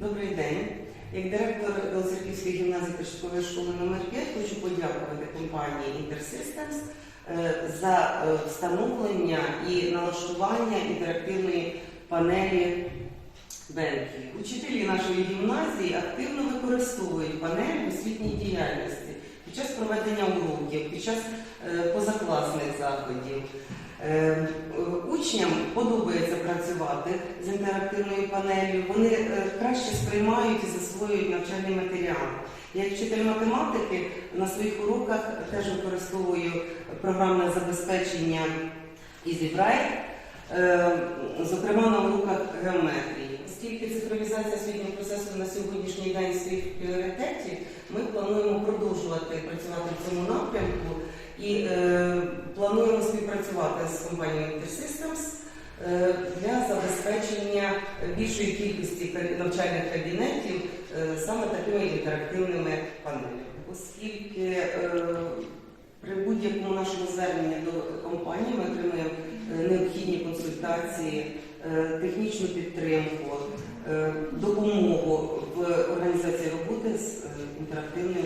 Добрий день. Як директор Білоцерківської гімназії початкової школи номер 5 хочу подякувати компанії InterSystems е, за е, встановлення і налаштування інтерактивної панелі Бенкі. Учителі нашої гімназії активно використовують панель в освітній діяльності під час проведення уроків, під час е, позакласних заходів. Е, е, Учням подобається працювати з інтерактивною панелью, вони краще сприймають і засвоюють навчальний матеріал. Я вчитель математики на своїх уроках теж використовую програмне забезпечення EasyBright, зокрема на уроках сьогоднішній день своїх пріоритетів, ми плануємо продовжувати працювати в цьому напрямку і е, плануємо співпрацювати з компанією InterSystems е, для забезпечення більшої кількості навчальних кабінетів е, саме такими інтерактивними панелями. Оскільки е, при будь-якому нашому зверненні до компанії ми отримуємо е, необхідні консультації, е, технічну підтримку, е, допомогу в організації роботи з е, інтерактивною.